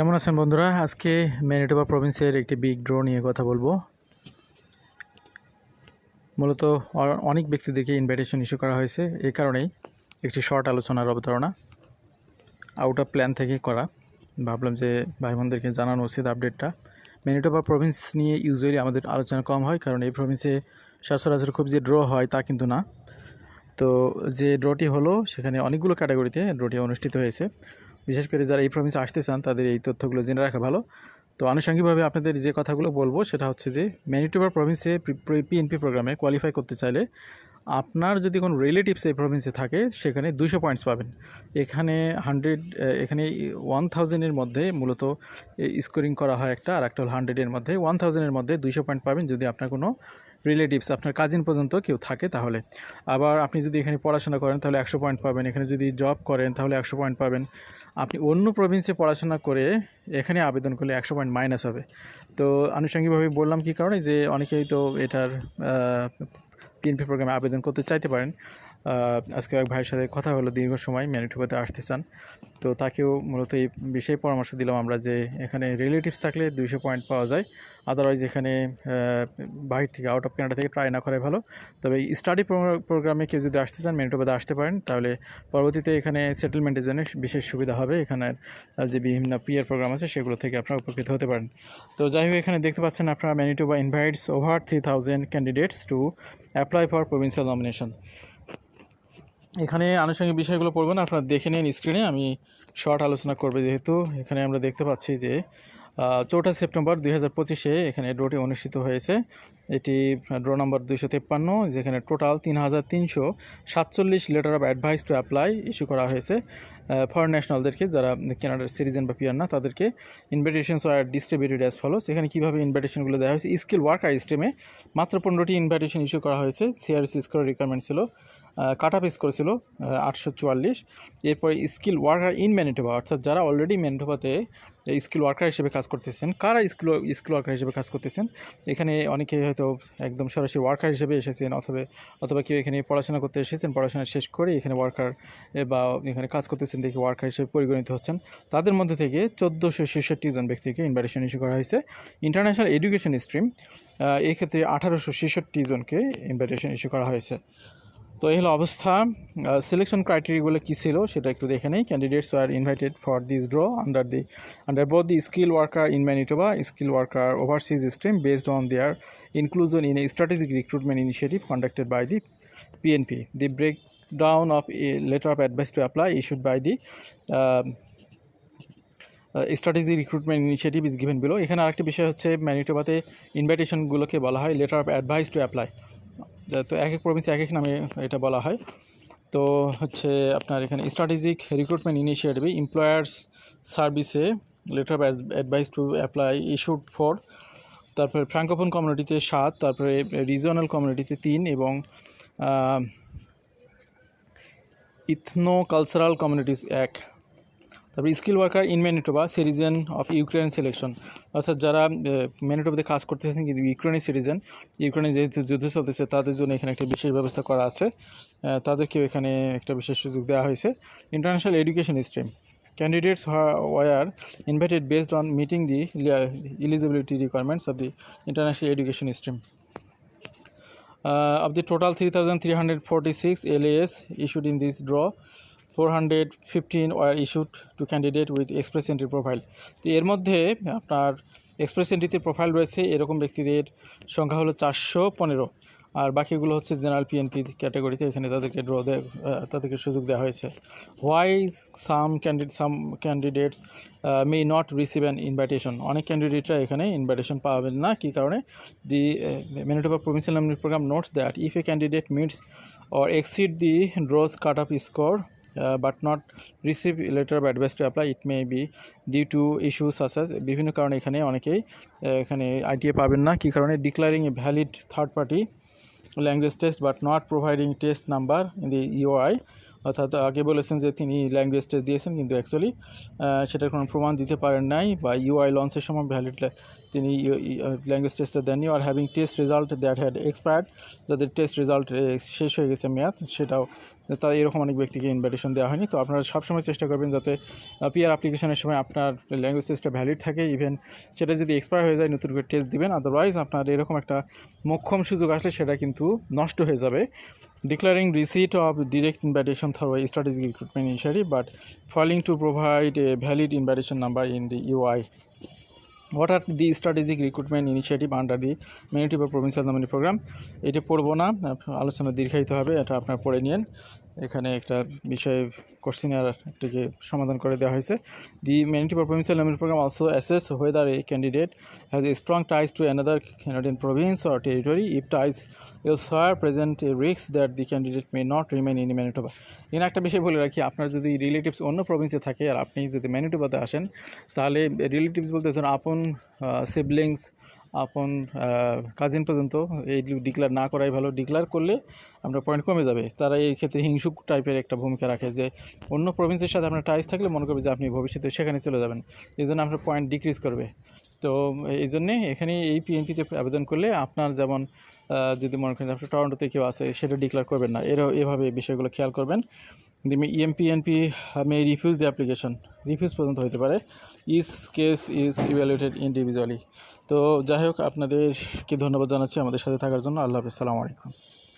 কেমন আছেন বন্ধুরা? আজকে ম্যানিটোবা প্রভিন্সের একটি বিগ ড্র নিয়ে কথা বলব। মূলত অনেক ব্যক্তিদেরকে ইনভাইটেশন ইস্যু করা হয়েছে। এই কারণেই একটি শর্ট আলোচনার অবতারণা আউট অফ প্ল্যান থেকে করা। ভাবলাম যে ভাই বোনদেরকে জানানো উচিত আপডেটটা ম্যানিটোবা প্রভিন্স নিয়ে ইউজুয়ালি আমাদের আলোচনা কম হয়, কারণ এই প্রভিন্সে সচরাচর খুব যে ড্র হয় তা কিন্তু না। তো যে ড্রটি হলো, সেখানে অনেকগুলো ক্যাটাগরিতে ড্রটি অনুষ্ঠিত হয়েছে। বিশেষ করে যারা এই প্রভিন্সে আসতে চান, তাদের এই তথ্যগুলো জেনে রাখা ভালো। তো আনুষঙ্গিকভাবে আপনাদের যে কথাগুলো বলব, সেটা হচ্ছে যে ম্যানিটোবার প্রভিন্সে পিএনপি প্রোগ্রামে কোয়ালিফাই করতে চাইলে আপনার যদি কোনো রিলেটিভস এই প্রভিন্সে থাকে, সেখানে দুশো পয়েন্টস পাবেন। এখানে হান্ড্রেড এখানে ওয়ান থাউজেন্ডের মধ্যে মূলত স্কোরিং করা হয় একটা, আর একটা হল হান্ড্রেডের মধ্যে ওয়ান থাউজেন্ডের মধ্যে দুইশো পয়েন্ট পাবেন যদি আপনার কোনো রিলেটিভস আপনার কাজিন পর্যন্ত কেউ থাকে তাহলে। আবার আপনি যদি এখানে পড়াশোনা করেন, তাহলে একশো পয়েন্ট পাবেন। এখানে যদি জব করেন, তাহলে একশো পয়েন্ট পাবেন। আপনি অন্য প্রভিন্সে পড়াশোনা করে এখানে আবেদন করলে একশো পয়েন্ট মাইনাস হবে। তো আনুষঙ্গিকভাবে বললাম কি কারণে? যে অনেকেই তো এটার পিএনপি প্রোগ্রামে আবেদন করতে চাইতে পারেন। আজকে এক ভাইয়ের সাথে কথা হলো, দীর্ঘ সময় ম্যানিটোবাতে আসতে চান। তো তাকেও মূলত এই বিষয়ে পরামর্শ দিলাম আমরা যে এখানে রিলেটিভস থাকলে দুইশো পয়েন্ট পাওয়া যায় আদারওয়াইজ এখানে বাহির থেকে আউট অফ কানাডা থেকে ট্রাই না করাই ভালো। তবে স্টাডি প্রোগ্রামে কেউ যদি আসতে চান ম্যানিটোবাতে আসতে পারেন, তাহলে পরবর্তীতে এখানে সেটেলমেন্টের জন্য বিশেষ সুবিধা হবে। এখানে যে বিভিন্ন পিয়ার প্রোগ্রাম আছে, সেগুলো থেকে আপনারা উপকৃত হতে পারেন। তো যাই হোক, এখানে দেখতে পাচ্ছেন আপনারা Manitoba invites over three thousand candidates to apply for provincial nomination এখানে আনুষঙ্গিক বিষয়গুলো পড়ব না, আপনারা দেখে নিন স্ক্রিনে আমি শর্ট আলোচনা করবে যেহেতু। এখানে আমরা দেখতে পাচ্ছি যে চৌঠা সেপ্টেম্বর দুই পঁচিশে এখানে ড্রটি অনুষ্ঠিত হয়েছে। এটি ড্র নম্বর দুইশো তেপ্পান্ন, যেখানে টোটাল তিন হাজার তিনশো সাতচল্লিশ letter of advice to apply issue করা হয়েছে। ফরেন ন্যাশনালদেরকে যারা কেনাডার সিটিজেন বা পিয়ার না, তাদেরকে invitations are distributed as follow সেখানে কীভাবে ইনভাইটেশনগুলো দেওয়া হয়েছে? স্কিল ওয়ার্কার স্টেমে মাত্র পনেরোটি ইনভাইটেশন ইস্যু করা হয়েছে। সিআরসি স্কোর রিকোয়ারমেন্ট ছিল। কাট আপ স্কোর ছিল আটশো চুয়াল্লিশ। এরপরে স্কিল ওয়ার্কার ইন ম্যানিটোবা অর্থাৎ যারা অলরেডি ম্যানিটোবাতে স্কিল ওয়ার্কার হিসেবে কাজ করতেছেন, কারা স্কিল স্কিল ওয়ার্কার হিসেবে কাজ করতেছেন? এখানে অনেকে হয়তো একদম সরাসরি ওয়ার্কার হিসেবে এসেছেন, অথবা অথবা কেউ এখানে পড়াশোনা করতে এসেছেন, পড়াশোনা শেষ করে এখানে ওয়ার্কার বা এখানে কাজ করতেছেন দেখে ওয়ার্কার হিসেবে পরিগণিত হচ্ছেন। তাদের মধ্যে থেকে চোদ্দোশো ছেষট্টি জন ব্যক্তিকে ইনভাইটেশন ইস্যু করা হয়েছে। ইন্টারন্যাশনাল এডুকেশন স্ট্রিম এক্ষেত্রে আঠারোশো ছেষট্টি জনকে ইনভাইটেশন ইস্যু করা হয়েছে। তো এই হলো অবস্থা। সিলেকশন ক্রাইটেরিয়াগুলো কী ছিল সেটা একটু দেখে নেই। Candidates are invited for this draw under the under both the skill worker in Manitoba skill worker overseas stream based on their inclusion in a strategic recruitment initiative conducted by the PNP. The breakdown of a letter letter of advice to apply issued by the strategy recruitment initiative is given below এখানে আরেকটি বিষয় হচ্ছে ম্যানিটোবাতে ইনভাইটেশনগুলোকে বলা হয় letter of advice to apply তো এক এক প্রভিন্সে এক এক নামে এটা বলা হয়। তো হচ্ছে আপনার এখানে স্ট্র্যাটেজিক রিক্রুটমেন্ট ইনিশিয়েটিভে এমপ্লয়ার্স সার্ভিসে letter of advice to apply issued for তারপরে ফ্র্যাঙ্কোফোন কমিউনিটিতে সাত, তারপরে রিজিওনাল কমিউনিটিতে তিন এবং ইথনো কালচারাল কমিউনিটিস এক। তারপরে skill worker in Manitoba citizen of Ukraine selection অর্থাৎ যারা ম্যানিটোবাতে কাজ করতেছেন কিন্তু ইউক্রেনের সিটিজেন ইউক্রেনে যেহেতু যুদ্ধ চলতেছে তাদের জন্য এখানে একটা বিশেষ ব্যবস্থা করা আছে। তাদেরকেও এখানে একটা বিশেষ সুযোগ দেওয়া হয়েছে। International education stream candidates were invited on meeting the eli- eligibility requirements of the international education stream. Uh, of the total 3,346 LAS issued in this draw, 415 were issued to candidate with express entry profile. তো এর মধ্যে আপনার express এন্ট্রিতে profile রয়েছে, এরকম ব্যক্তিদের সংখ্যা হলো চারশো পনেরো। আর বাকিগুলো হচ্ছে জেনারেল পিএনপি ক্যাটাগরিতে এখানে তাদেরকে ড্র দেয় তাদেরকে সুযোগ দেওয়া হয়েছে। Why some candidate some candidates may not receive an invitation অনেক ক্যান্ডিডেটরা এখানে ইনভাইটেশন পাবেন না, কী কারণে? The Manitoba provincial program notes that if a candidate meets or exceed the draws cut off score but not receive letter of advice to apply it may be due to issue সাসাস বিভিন্ন কারণে এখানে অনেকেই আহ, এখানে ITA পাবেন না। কী কারণে? Declaring a valid third party language test but not providing test number in the UI অর্থাৎ আগে বলেছেন যে তিনি ল্যাঙ্গুয়েজ টেস্ট দিয়েছেন কিন্তু অ্যাকচুয়ালি সেটার কোনো প্রমাণ দিতে পারেন নাই বা ইউআই লঞ্চের সময় ভ্যালিড তিনি ল্যাঙ্গুয়েজ টেস্টটা দেননি আর having test result that had expired যাদের টেস্ট রেজাল্ট শেষ হয়ে গেছে মেয়াদ সেটাও তা এরকম অনেক ব্যক্তিকে ইনভাইটেশন দেওয়া হয়নি। তো আপনারা সবসময় চেষ্টা করবেন যাতে পিআর অ্যাপ্লিকেশনের সময় আপনার ল্যাঙ্গুয়েজ টেস্টটা ভ্যালিড থাকে। ইভেন সেটা যদি এক্সপায়ার হয়ে যায়, নতুন করে টেস্ট দিবেন। আদারওয়াইজ আপনার এরকম একটা মোক্ষম সুযোগ আসলে সেটা কিন্তু নষ্ট হয়ে যাবে। Declaring receipt of direct invitation through a strategic recruitment initiative, but failing to provide a valid invitation number in the what are the strategic recruitment initiative under the Manitoba provincial nominee program এটা পড়ব না, আলোচনা দীর্ঘায়িত হবে, এটা আপনার পড়ে নিন। এখানে একটা বিষয়ে কোশ্চেনের একটা যে সমাধান করে দেওয়া হয়েছে। The Manitoba provincial limit program also assess whether a candidate has a strong ties to another Canadian province or territory if ties elsewhere present a রিক্স that the candidate may not remain in Manitoba এখানে একটা বিষয় বলে রাখি, আপনার যদি relatives অন্য প্রভিন্সে থাকে আর আপনি যদি ম্যানিটোবাতে আসেন, তাহলে রিলেটিভস বলতে ধরুন আপন সিবলিংস আপন কাজিন পর্যন্ত এই ডিক্লেয়ার না করাই ভালো। ডিক্লেয়ার করলে আমরা পয়েন্ট কমে যাবে। তারা এই ক্ষেত্রে হিংসুক টাইপের একটা ভূমিকা রাখে যে, অন্য প্রভিন্সের সাথে আপনার টাইস থাকলে মনে করবে যে, আপনি ভবিষ্যতে সেখানে চলে যাবেন। এই জন্য আপনার পয়েন্ট ডিক্রিজ করবে। তো এই জন্যে এখানে এই পিএনপিতে আবেদন করলে আপনার যেমন যদি মনে করেন আপনার টরন্টোতে কেউ আছে, সেটা ডিক্লার করবেন না। এর এভাবে বিষয়গুলো খেয়াল করবেন। EMPNP may refuse the application refuse পর্যন্ত হতে পারে। This case is evaluated individually তো যাই হোক আপনাদেরকে ধন্যবাদ জানাচ্ছি আমাদের সাথে থাকার জন্য? আল্লাহ হাফিজ সালামু আলাইকুম।